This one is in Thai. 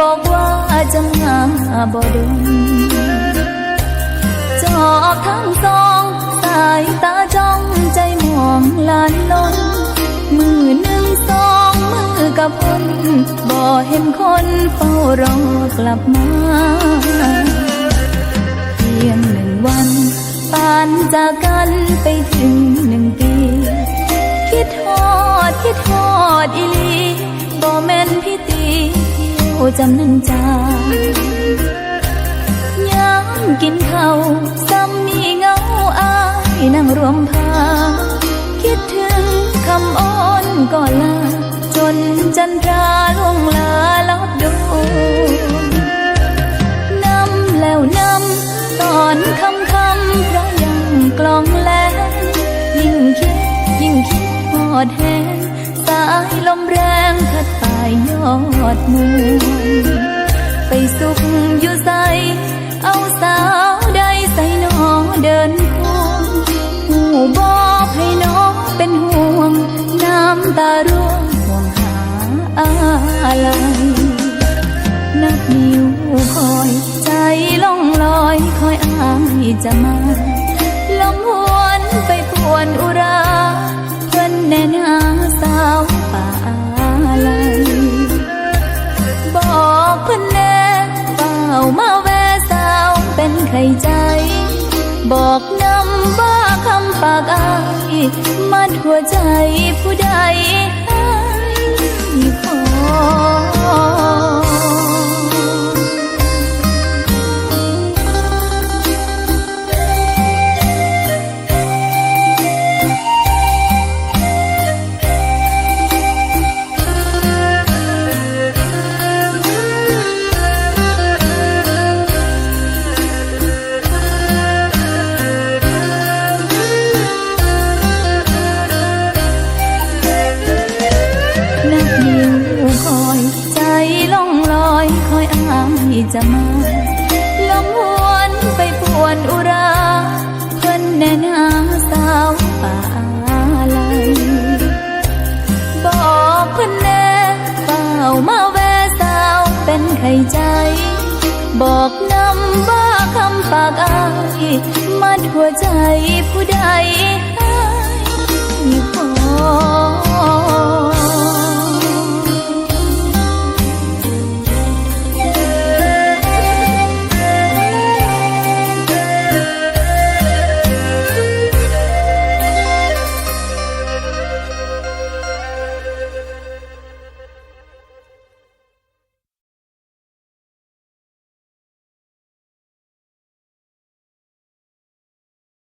บอกว่าจะมาบ่ดนจอบทั้งสองสายตาจ้องใจมองลานลนมือหนึ่งสองมือกับคนบ่เห็นคนเฝ้ารอกลับมาเพียงหนึ่งวันปานจากกันไปถึง จำนันจายามกินข้าวซ้ำมีเงาอายนั่งรวมพา คิดถึงคำอ้อนก่อนลา จนจันทราล่วงลาลอบดูน้ำแล้วน้ำตอนคำคำเพราะยังกลองแลยิ่งคิด ยิ่งคิดหอดแหงสายลมแรง พัดปลายยอดมือไปสุขอยู่ใสเอาสาวใดใส่หนอเดินควงหูบอบให้น้องเป็นห่วง น้ำตาร่วงห่วงหาอะไรนับนิ้วคอย ใจล่องลอยคอยอายจะมาลมหัว บอกนำว่าคำปากอายมัดหัวใจผู้ใดให้พอ จะมาลมหวนไปปวนอุราเพื่อนแน่นาสาวป่าอะไรบอกเพื่อนแน่เฝ้ามาแวสาวเป็นไข่ใจ บอกนำว่าคำปากอายมัดหัวใจผู้ใด